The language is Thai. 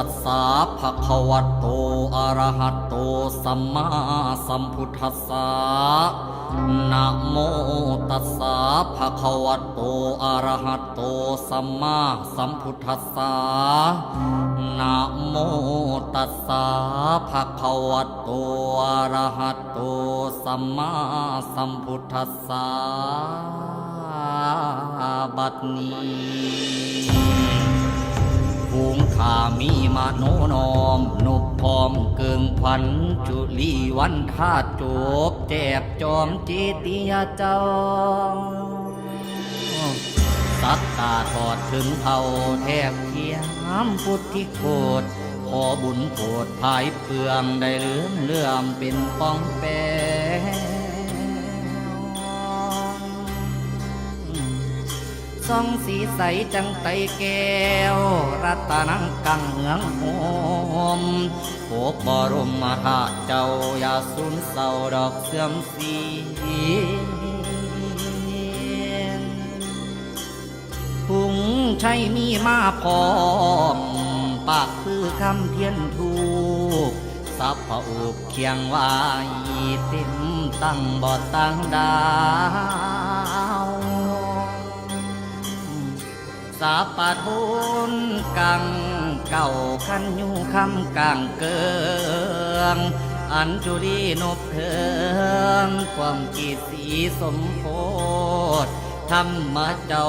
ตัสสะภะคะวะโตอะระหะโตสัมมาสัมพุทธัสสะนะโมตัสสะภะคะวะโตอะระหะโตสัมมาสัมพุทธัสสะนะโมตัสสะภะคะวะโตอะระหะโตสัมมาสัมพุทธัสสะบัดนี้ ภูงขามีมาโนนอมนุบพร้อมเกิงพันจุลีวันท่าจบแจบจอมจีติยาเจ้าสัตตาทอดถึงเท่าแทบเทียมพุทธิโคตขอบุญโปรดภายเปลืองได้เลื่อมเลื่อมเป็นป้องแป สองสีใสจังไตแก้ว รัตนังกังเหืองโหมโบบรมมาธาเจ้าอย่าสูญเศร้าดอกเสื่อมเสียถุงใช้มีมาพร้อม ปากคือคำเทียนทูกสับผะอุบเคียงไว้เต็มตั้งบอดตั้งดา สาปะทุนกังเก่าขันยูคำกลางเกิง อันจุลีนบเทิงความกีสีสมโพธธรรมเจ้า